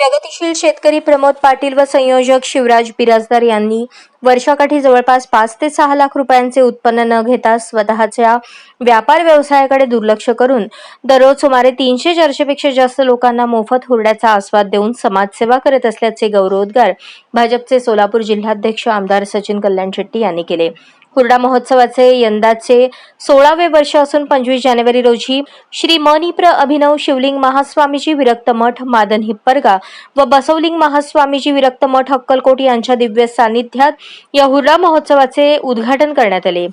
प्रगतीशील शेतकरी प्रमोद पाटील व संयोजक शिवराज बिराजदार यांनी वर्षाकाठी जवळपास पाच ते सहा लाख रुपयांचे उत्पन्न न घेता स्वतःच्या व्यापार व्यवसायाकडे दुर्लक्ष करून दररोज सुमारे तीनशे चारशेपेक्षा जास्त लोकांना मोफत हुरड्याचा आस्वाद देऊन समाजसेवा करत असल्याचे गौरवोद्गार भाजपचे सोलापूर जिल्हाध्यक्ष आमदार सचिन कल्याण शेट्टी यांनी केले. हुरडा महोत्सवाचे यंदाचे सोळावे वर्ष असून पंचवीस जानेवारी रोजी श्री मनिप्र अभिनव शिवलिंग महास्वामीजी विरक्त मठ मादन हिप्परगा व बसवलिंग महास्वामीजी विरक्त मठ अक्कलकोट यांच्या दिव्य सान्निध्यात या हुरडा महोत्सवाचे उद्घाटन करण्यात आले.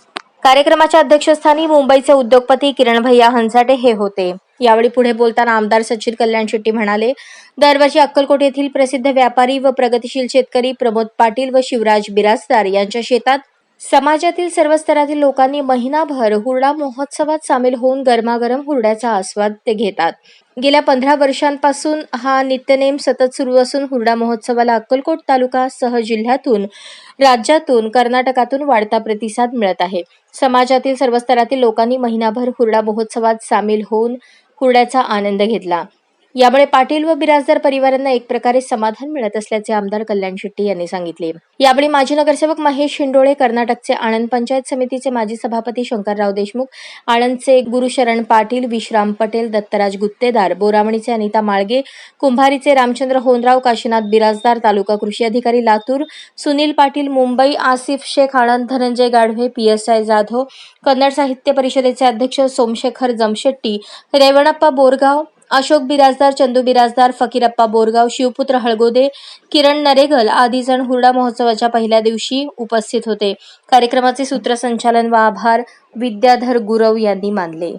कार्यक्रमाच्या अध्यक्षस्थानी मुंबईचे उद्योगपती किरण भैया हंसाटे हे होते. यावेळी पुढे बोलताना आमदार सचिन कल्याण शेट्टी म्हणाले दरवर्षी अक्कलकोट येथील प्रसिद्ध व्यापारी व प्रगतीशील शेतकरी प्रमोद पाटील व शिवराज बिराजदार यांच्या शेतात समाजातील सर्व स्तरातील लोकांनी महिनाभर हुरडा महोत्सवात सामील होऊन गरमागरम हुरड्याचा आस्वाद ते घेतात. गेल्या पंधरा वर्षांपासून हा नित्यनेम सतत सुरू असून हुरडा महोत्सवाला अक्कलकोट तालुका सह जिल्ह्यातून राज्यातून कर्नाटकातून वाढता प्रतिसाद मिळत आहे. समाजातील सर्व स्तरातील लोकांनी महिनाभर हुरडा महोत्सवात सामील होऊन हुरड्याचा आनंद घेतला. यामुळे पाटील व बिराजदार परिवारांना एक प्रकारे समाधान मिळत असल्याचे आमदार कल्याण शेट्टी यांनी सांगितले. यावेळी माजी नगरसेवक महेश शिंडोळे कर्नाटकचे आणंद पंचायत समितीचे माजी सभापती शंकरराव देशमुख आणंदचे गुरुशरण पाटील विश्राम पटेल दत्तराज गुत्तेदार बोरामणीचे अनिता माळगे कुंभारीचे रामचंद्र होनराव काशीनाथ बिराजदार तालुका कृषी अधिकारी Latur Sunil Patil Mumbai Asif Shaikh Aland Dhananjay Gadhave P S I Jadhav Kannada साहित्य परिषदेचे अध्यक्ष सोमशेखर जमशेट्टी रेवणप्पा बोरगाव अशोक बिराजदार चंदू बिराजदार फकीरप्पा बोरगाव शिवपुत्र हळगोदे किरण नरेगल आदी जण हुरडा महोत्सवाच्या पहिल्या दिवशी उपस्थित होते. कार्यक्रमाचे सूत्रसंचालन व आभार विद्याधर गुरव यांनी मानले.